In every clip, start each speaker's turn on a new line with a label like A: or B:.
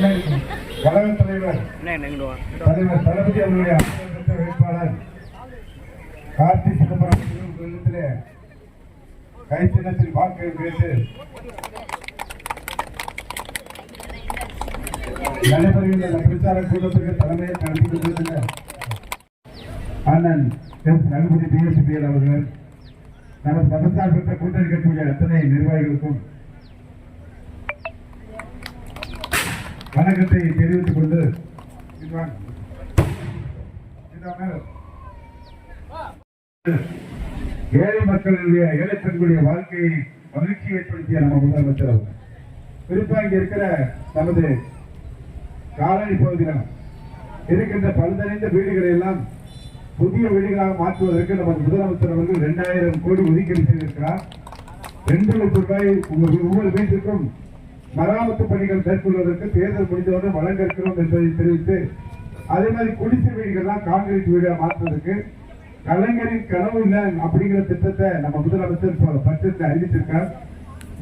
A: கழக தலைவர். தலைவர் தளபதி அவருடைய பெற்ற வேட்பாளர் கார்த்தி சிதம்பரம் விருதத்திலே கை சின்னத்தில் வாக்கு கேட்டு நடைபெறுகின்ற பிரச்சார கூட்டத்துக்கு தலைமையை நடத்தி கொண்டிருக்கின்ற அண்ணன் எஸ். நல்குடி பிஎஸ்பிஎல் அவர்கள் நமது மதசார்பற்ற கூட்டணி கட்சியுடைய அத்தனை நிர்வாகிகளுக்கும் வணக்கத்தை தெரிவித்துக் கொண்டு ஏழை மக்களுடைய ஏழை பெண்களுடைய வாழ்க்கையை மகிழ்ச்சி ஏற்படுத்திய நம்ம முதலமைச்சர் அவர்கள். குறிப்பாக இங்க இருக்கிற நமது காலனி பகுதிகள் இருக்கின்ற பழுதடைந்த வீடுகளை எல்லாம் புதிய வீடுகளாக மாற்றுவதற்கு நமது முதலமைச்சர் அவர்கள் இரண்டாயிரம் கோடி ஒதுக்கீடு செய்திருக்கிறார். ரெண்டு லட்சம் ரூபாய் உங்கள் ஒவ்வொரு வீட்டிற்கும் மராமத்து பணிகள் மேற்கொள்வதற்கு தேர்தல் முடிந்தவுடன் வழங்க இருக்கிறோம் என்பதை தெரிவித்து அதே மாதிரி குடிசை வீடுகள்லாம் கான்கிரீட் வீடாக மாற்றுவதற்கு கலைஞரின் கனவு இல்லை அப்படிங்கிற திட்டத்தை நம்ம முதலமைச்சர் பட்ஜெட்டில் அறிவித்திருக்கார்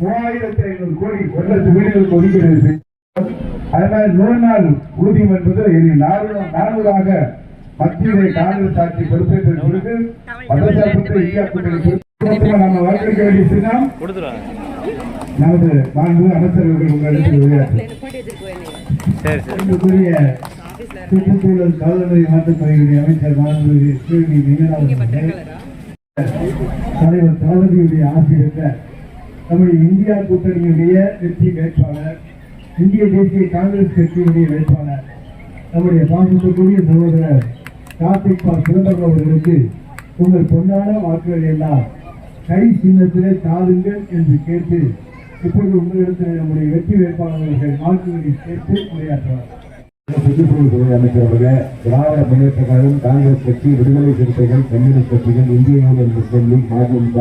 A: மூவாயிரத்தி ஐநூறு கோடி ஒரு லட்சம் வீடுகளுக்கு ஒதுக்கிறது இருக்கு அதே மாதிரி நூறு நாள் ஊதியம் என்பது இனி நானூறு நானூறாக மத்தியிலே காங்கிரஸ் ஆட்சி பொறுப்பேற்றது குறித்து மதசார்பற்ற இந்தியா கூட்டணி நம்ம வாக்களிக்க வேண்டிய சின்னம்.
B: கொடுத்துருவாங்க
A: நமது மாண்பு அமைச்சர்கள் உங்களிடத்தில் உரையாற்று
B: சரி சரி.
A: அன்புக்குரிய சுற்றுச்சூழல் கால்நடை மாற்றுத்துறையுடைய அமைச்சர் மாண்பு கேள்வி மீனவர்கள் தலைவர் தளபதியுடைய பெற்ற நம்முடைய இந்தியா கூட்டணியுடைய வெற்றி வேட்பாளர் இந்திய தேசிய காங்கிரஸ் கட்சியுடைய வேட்பாளர் நம்முடைய பாசத்துக்குரிய சகோதரர் கார்த்திக் பா சிதம்பரம் அவர்களுக்கு உங்கள் பொன்னான வாக்குகள் எல்லாம் கை சின்னத்திலே தாருங்கள் என்று கேட்டு இப்பொழுது உங்களிடத்தில் நம்முடைய வெற்றி வேட்பாளர்கள் வாக்குகளை சேர்த்து உரையாற்றுவார்.
C: சுற்றுச்சூழல் அமைச்சர் அவர்கள் திராவிட முன்னேற்ற கழகம் காங்கிரஸ் கட்சி விடுதலை சிறுத்தைகள் கம்யூனிஸ்ட் கட்சிகள் இந்திய யூனியன் முஸ்லீம் லீக் மதிமுக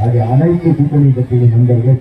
C: ஆகிய அனைத்து கூட்டணி கட்சிகளின் நண்பர்கள்